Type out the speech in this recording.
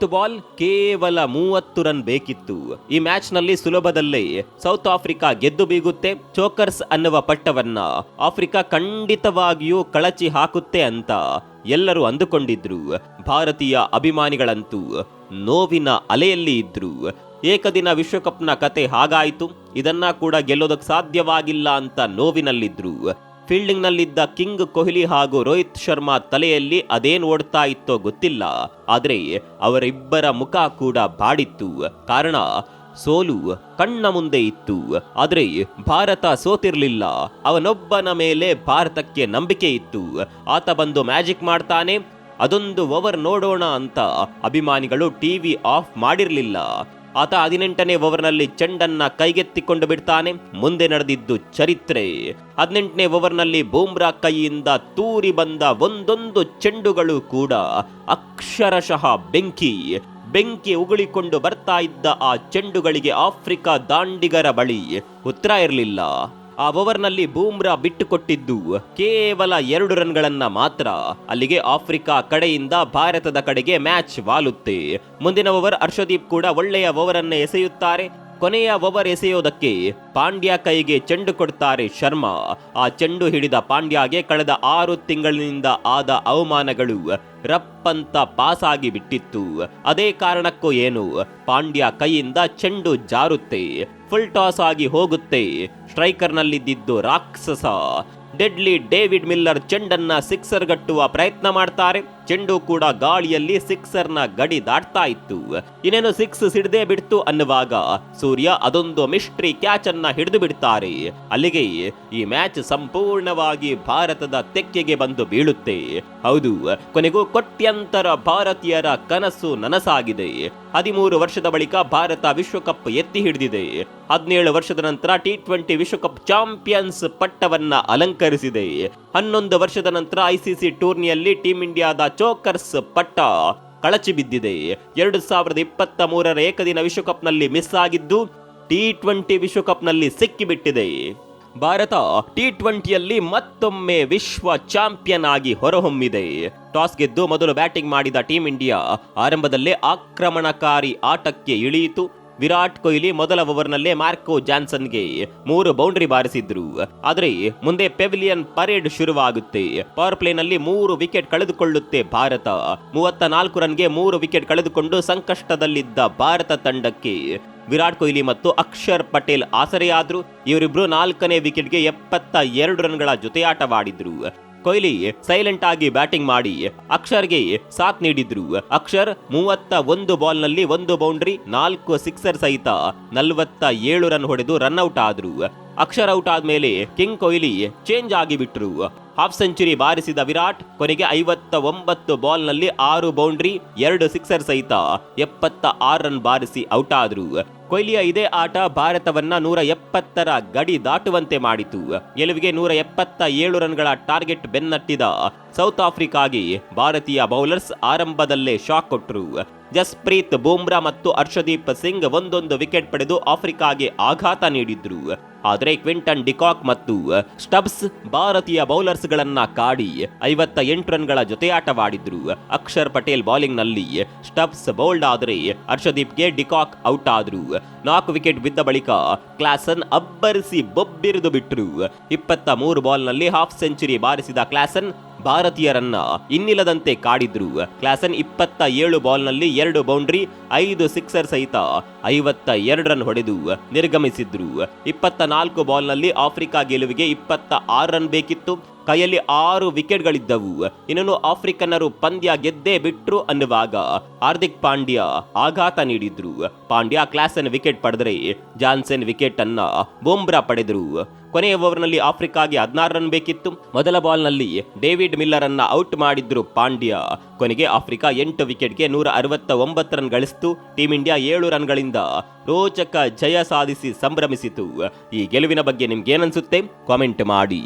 ಮೂವತ್ತು ಬಾಲ್ ಕೇವಲ ಮೂವತ್ತು ರನ್ ಬೇಕಿತ್ತು. ಈ ಮ್ಯಾಚ್ನಲ್ಲಿ ಸುಲಭದಲ್ಲೇ ಸೌತ್ ಆಫ್ರಿಕಾ ಗೆದ್ದು ಬೀಗುತ್ತೆ ಚೋಕರ್ಸ್ ಅನ್ನುವ ಪಟ್ಟವನ್ನ. ಆಫ್ರಿಕಾ ಖಂಡಿತವಾಗಿಯೂ ಕಳಚಿ ಹಾಕುತ್ತೆ ಅಂತ ಎಲ್ಲರೂ ಅಂದುಕೊಂಡಿದ್ರು. ಭಾರತೀಯ ಅಭಿಮಾನಿಗಳಂತೂ ನೋವಿನ ಅಲೆಯಲ್ಲಿ ಇದ್ರು. ಏಕದಿನ ವಿಶ್ವಕಪ್ನ ಕತೆ ಹಾಗಾಯಿತು. ಇದನ್ನ ಕೂಡ ಗೆಲ್ಲೋದಕ್ಕೆ ಸಾಧ್ಯವಾಗಿಲ್ಲ ಅಂತ ನೋವಿನಲ್ಲಿದ್ರು. ಫೀಲ್ಡಿಂಗ್ನಲ್ಲಿದ್ದ ಕಿಂಗ್ ಕೊಹ್ಲಿ ಹಾಗೂ ರೋಹಿತ್ ಶರ್ಮಾ ತಲೆಯಲ್ಲಿ ಅದೇನ್ ಓಡ್ತಾ ಇತ್ತೋ ಗೊತ್ತಿಲ್ಲ. ಆದರೆ ಅವರಿಬ್ಬರ ಮುಖ ಕೂಡ ಬಾಡಿತ್ತು. ಕಾರಣ, ಸೋಲು ಕಣ್ಣ ಮುಂದೆ ಇತ್ತು. ಆದರೆ ಭಾರತ ಸೋತಿರಲಿಲ್ಲ. ಅವನೊಬ್ಬನ ಮೇಲೆ ಭಾರತಕ್ಕೆ ನಂಬಿಕೆ ಇತ್ತು. ಆತ ಬಂದು ಮ್ಯಾಜಿಕ್ ಮಾಡ್ತಾನೆ, ಅದೊಂದು ಓವರ್ ನೋಡೋಣ ಅಂತ ಅಭಿಮಾನಿಗಳು ಟಿವಿ ಆಫ್ ಮಾಡಿರ್ಲಿಲ್ಲ. ಆತ ಹದಿನೆಂಟನೇ ಓವರ್ನಲ್ಲಿ ಚೆಂಡನ್ನ ಕೈಗೆತ್ತಿಕೊಂಡು ಬಿಡ್ತಾನೆ, ಮುಂದೆ ನಡೆದಿದ್ದು ಚರಿತ್ರೆ. ಹದಿನೆಂಟನೇ ಓವರ್ನಲ್ಲಿ ಬೂಮ್ರಾ ಕೈಯಿಂದ ತೂರಿ ಬಂದ ಒಂದೊಂದು ಚೆಂಡುಗಳು ಕೂಡ ಅಕ್ಷರಶಃ ಬೆಂಕಿ. ಬೆಂಕಿ ಉಗುಳಿಕೊಂಡು ಬರ್ತಾ ಇದ್ದ ಆ ಚೆಂಡುಗಳಿಗೆ ಆಫ್ರಿಕಾ ದಾಂಡಿಗರ ಬಳಿ. ಉತ್ತರ ಇರಲಿಲ್ಲ. ಆ ಓವರ್ನಲ್ಲಿ ಬೂಮ್ರಾ ಬಿಟ್ಟುಕೊಟ್ಟಿದ್ದು. ಕೇವಲ ಎರಡು ರನ್ಗಳನ್ನ ಮಾತ್ರ. ಅಲ್ಲಿಗೆ ಆಫ್ರಿಕಾ ಕಡೆಯಿಂದ ಭಾರತದ ಕಡೆಗೆ ಮ್ಯಾಚ್ ವಾಲುತ್ತೆ. ಮುಂದಿನ ಓವರ್ ಹರ್ಷದೀಪ್ ಕೂಡ ಒಳ್ಳೆಯ ಓವರ್ ಎಸೆಯುತ್ತಾರೆ. ಕೊನೆಯ ಓವರ್ ಎಸೆಯೋದಕ್ಕೆ ಪಾಂಡ್ಯ ಕೈಗೆ ಚೆಂಡು ಕೊಡ್ತಾರೆ ಶರ್ಮಾ. ಆ ಚೆಂಡು ಹಿಡಿದ ಪಾಂಡ್ಯಗೆ ಕಳೆದ ಆರು ತಿಂಗಳಿನಿಂದ ಆದ ಅವಮಾನಗಳು ರಪ್ಪಂತ ಪಾಸಾಗಿ ಬಿಟ್ಟಿತ್ತು. ಅದೇ ಕಾರಣಕ್ಕೂ ಏನು, ಪಾಂಡ್ಯ ಕೈಯಿಂದ ಚೆಂಡು ಜಾರುತ್ತೆ, ಫುಲ್ ಟಾಸ್ ಆಗಿ ಹೋಗುತ್ತೆ, ಸ್ಟ್ರೈಕರ್ನಲ್ಲಿದ್ದಿದ್ದು ರಾಕ್ಷಸ. ಡೆಡ್ಲಿ ಡೇವಿಡ್ ಮಿಲ್ಲರ್ ಚೆಂಡನ್ನ ಸಿಕ್ಸರ್ ಗಟ್ಟುವ ಪ್ರಯತ್ನ ಮಾಡ್ತಾರೆ. ಚೆಂಡು ಕೂಡ ಗಾಳಿಯಲ್ಲಿ ಸಿಕ್ಸರ್ನ ಗಡಿ ದಾಟ್ತಾ ಇತ್ತು. ಇನ್ನೇನು ಸಿಕ್ಸ್ ಸಿಡದೆ ಬಿಡ್ತು ಅನ್ನುವಾಗ ಸೂರ್ಯ ಅದೊಂದು ಮಿಸ್ಟ್ರಿ ಕ್ಯಾಚ್ ಅನ್ನ ಹಿಡಿದು ಬಿಡ್ತಾರೆ. ಅಲ್ಲಿಗೆ ಈ ಮ್ಯಾಚ್ ಸಂಪೂರ್ಣವಾಗಿ ಭಾರತದ ತೆಕ್ಕೆಗೆ ಬಂದು ಬೀಳುತ್ತೆ. ಹೌದು, ಕೊನೆಗೂ ಕೋಟ್ಯಂತರ ಭಾರತೀಯರ ಕನಸು ನನಸಾಗಿದೆ. ಹದಿಮೂರು ವರ್ಷದ ಬಳಿಕ ಭಾರತ ವಿಶ್ವಕಪ್ ಎತ್ತಿ ಹಿಡಿದಿದೆ. ಹದಿನೇಳು ವರ್ಷದ ನಂತರ ಟಿ ಟ್ವೆಂಟಿ ವಿಶ್ವಕಪ್ ಚಾಂಪಿಯನ್ಸ್ ಪಟ್ಟವನ್ನ ಅಲಂಕರಿಸಿದೆ. ಹನ್ನೊಂದು ವರ್ಷದ ನಂತರ ಐಸಿಸಿ ಟೂರ್ನಿಯಲ್ಲಿ ಟೀಂ ಇಂಡಿಯಾದ ಚೋಕರ್ಸ್ ಪಟ್ಟ ಕಳಚಿ ಬಿದ್ದಿದೆ. ಎರಡು ಸಾವಿರದ ಇಪ್ಪತ್ತ ಮೂರರ ಏಕದಿನ ವಿಶ್ವಕಪ್ನಲ್ಲಿ ಮಿಸ್ ಆಗಿದ್ದು ಟಿ ಟ್ವೆಂಟಿ ವಿಶ್ವಕಪ್ನಲ್ಲಿ ಸಿಕ್ಕಿಬಿಟ್ಟಿದೆ. ಭಾರತ ಟಿ ಟ್ವೆಂಟಿಯಲ್ಲಿ ಮತ್ತೊಮ್ಮೆ ವಿಶ್ವ ಚಾಂಪಿಯನ್ ಆಗಿ ಹೊರಹೊಮ್ಮಿದೆ. ಟಾಸ್ ಗೆದ್ದು ಮೊದಲು ಬ್ಯಾಟಿಂಗ್ ಮಾಡಿದ ಟೀಂ ಇಂಡಿಯಾ ಆರಂಭದಲ್ಲೇ ಆಕ್ರಮಣಕಾರಿ ಆಟಕ್ಕೆ ಇಳಿಯಿತು. ವಿರಾಟ್ ಕೊಹ್ಲಿ ಮೊದಲ ಓವರ್ನಲ್ಲೇ ಮಾರ್ಕೋ ಜಾನ್ಸನ್ಗೆ ಮೂರು ಬೌಂಡ್ರಿ ಬಾರಿಸಿದ್ರು. ಆದರೆ ಮುಂದೆ ಪೆವಿಲಿಯನ್ ಪರೇಡ್ ಶುರುವಾಗುತ್ತೆ. ಪವರ್ ಪ್ಲೇನಲ್ಲಿ ಮೂರು ವಿಕೆಟ್ ಕಳೆದುಕೊಳ್ಳುತ್ತೆ ಭಾರತ. ಮೂವತ್ತ ನಾಲ್ಕು ರನ್ಗೆ ಮೂರು ವಿಕೆಟ್ ಕಳೆದುಕೊಂಡು ಸಂಕಷ್ಟದಲ್ಲಿದ್ದ ಭಾರತ ತಂಡಕ್ಕೆ ವಿರಾಟ್ ಕೊಹ್ಲಿ ಮತ್ತು ಅಕ್ಷರ್ ಪಟೇಲ್ ಆಸರೆಯಾದ್ರು. ಇವರಿಬ್ರು ನಾಲ್ಕನೇ ವಿಕೆಟ್ಗೆ ಎಪ್ಪತ್ತ ಎರಡು ರನ್ಗಳ ಜೊತೆಯಾಟವಾಡಿದ್ರು. ಕೊಹ್ಲಿ ಸೈಲೆಂಟ್ ಆಗಿ ಬ್ಯಾಟಿಂಗ್ ಮಾಡಿ ಅಕ್ಷರ್ಗೆ ಸಾಥ್ ನೀಡಿದ್ರು. ಅಕ್ಷರ್ ಮೂವತ್ತ ಒಂದು ಬಾಲ್ನಲ್ಲಿ ಒಂದು ಬೌಂಡ್ರಿ ನಾಲ್ಕು ಸಿಕ್ಸರ್ ಸಹಿತ ನಲವತ್ತ ಏಳು ರನ್ ಹೊಡೆದು ರನ್ಔಟ್ ಆದ್ರು. ಅಕ್ಷರ್ ಔಟ್ ಆದ್ಮೇಲೆ ಕಿಂಗ್ ಕೊಹ್ಲಿ ಚೇಂಜ್ ಆಗಿಬಿಟ್ರು ಹಾಫ್ ಸೆಂಚುರಿ ಬಾರಿಸಿದ ವಿರಾಟ್ ಕೊನೆಗೆ ಐವತ್ತ ಒಂಬತ್ತು ಬಾಲ್ನಲ್ಲಿ ಆರು ಬೌಂಡ್ರಿ ಎರಡು ಸಿಕ್ಸರ್ ಸಹಿತ ಎಪ್ಪತ್ತ ಆರು ರನ್ ಬಾರಿಸಿ ಔಟ್ ಆದ್ರು. ಕೊಹ್ಲಿಯ ಇದೇ ಆಟ ಭಾರತವನ್ನ ನೂರ ಎಪ್ಪತ್ತರ ಗಡಿ ದಾಟುವಂತೆ ಮಾಡಿತು. ಗೆಲುವಿಗೆ ನೂರ ಎಪ್ಪತ್ತ ಏಳು ರನ್ಗಳ ಟಾರ್ಗೆಟ್ ಬೆನ್ನಟ್ಟಿದ ಸೌತ್ ಆಫ್ರಿಕಾಗೆ ಭಾರತೀಯ ಬೌಲರ್ಸ್ ಆರಂಭದಲ್ಲೇ ಶಾಕ್ ಕೊಟ್ಟರು. ಜಸ್ಪ್ರೀತ್ ಬೂಮ್ರಾ ಮತ್ತು ಅರ್ಷದೀಪ್ ಸಿಂಗ್ ಒಂದೊಂದು ವಿಕೆಟ್ ಪಡೆದು ಆಫ್ರಿಕಾಗೆ ಆಘಾತ ನೀಡಿದ್ರು. ಆದರೆ ಕ್ವಿಂಟನ್ ಡಿಕಾಕ್ ಮತ್ತು ಸ್ಟಬ್ಸ್ ಭಾರತೀಯ ಬೌಲರ್ಸ್ಗಳನ್ನ ಕಾಡಿ ಐವತ್ತ ಎಂಟು ರನ್ಗಳ ಜೊತೆಯಾಟವಾಡಿದ್ರು. ಅಕ್ಷರ್ ಪಟೇಲ್ ಬೌಲಿಂಗ್ನಲ್ಲಿ ಸ್ಟಬ್ಸ್ ಬೌಲ್ಡ್ ಆದರೆ ಹರ್ಷದೀಪ್ಗೆ ಡಿಕಾಕ್ ಔಟ್ ಆದ್ರು. ನಾಲ್ಕು ವಿಕೆಟ್ ಬಿದ್ದ ಬಳಿಕ ಕ್ಲಾಸನ್ ಅಬ್ಬರಿಸಿ ಬೊಬ್ಬಿರಿದು ಬಿಟ್ರು. ಇಪ್ಪತ್ತ ಮೂರು ಬಾಲ್ನಲ್ಲಿ ಹಾಫ್ ಸೆಂಚುರಿ ಬಾರಿಸಿದ ಕ್ಲಾಸನ್ ಭಾರತೀಯರನ್ನ ಇನ್ನಿಲ್ಲದಂತೆ ಕಾಡಿದ್ರು. ಕ್ಲಾಸನ್ ಇಪ್ಪತ್ತ ಏಳು ಬಾಲ್ನಲ್ಲಿ ಎರಡು ಬೌಂಡ್ರಿ, ಐದು ಸಿಕ್ಸರ್ ಸಹಿತ ಐವತ್ತ ಎರಡು ರನ್ ಹೊಡೆದು ನಿರ್ಗಮಿಸಿದ್ರು. ಇಪ್ಪತ್ತ ನಾಲ್ಕು ಬಾಲ್ನಲ್ಲಿ ಆಫ್ರಿಕಾ ಗೆಲುವಿಗೆ ಇಪ್ಪತ್ತ ಆರು ರನ್ ಬೇಕಿತ್ತು. ಕೈಯಲ್ಲಿ ಆರು ವಿಕೆಟ್ಗಳಿದ್ದವು. ಇನ್ನೊಂದು ಆಫ್ರಿಕನ್ನರು ಪಂದ್ಯ ಗೆದ್ದೇ ಬಿಟ್ರು ಅನ್ನುವಾಗ ಹಾರ್ದಿಕ್ ಪಾಂಡ್ಯ ಆಘಾತ ನೀಡಿದ್ರು. ಪಾಂಡ್ಯ ಕ್ಲಾಸನ್ ವಿಕೆಟ್ ಪಡೆದರೆ ಜಾನ್ಸನ್ ವಿಕೆಟ್ ಅನ್ನ ಬೂಮ್ರಾ ಪಡೆದರು. ಕೊನೆಯ ಓವರ್ನಲ್ಲಿ ಆಫ್ರಿಕಾಗೆ ಹದಿನಾರು ರನ್ ಬೇಕಿತ್ತು. ಮೊದಲ ಬಾಲ್ನಲ್ಲಿ ಡೇವಿಡ್ ಮಿಲ್ಲರ್ ಅನ್ನ ಔಟ್ ಮಾಡಿದ್ರು ಪಾಂಡ್ಯ. ಕೊನೆಗೆ ಆಫ್ರಿಕಾ ಎಂಟು ವಿಕೆಟ್ಗೆ ನೂರ ಅರವತ್ತ ಒಂಬತ್ತು ರನ್ ಗಳಿಸಿತು. ಟೀಂ ಇಂಡಿಯಾ ಏಳು ರನ್ಗಳಿಂದ ರೋಚಕ ಜಯ ಸಾಧಿಸಿ ಸಂಭ್ರಮಿಸಿತು. ಈ ಗೆಲುವಿನ ಬಗ್ಗೆ ನಿಮ್ಗೆ ಏನನ್ಸುತ್ತೆ ಕಾಮೆಂಟ್ ಮಾಡಿ.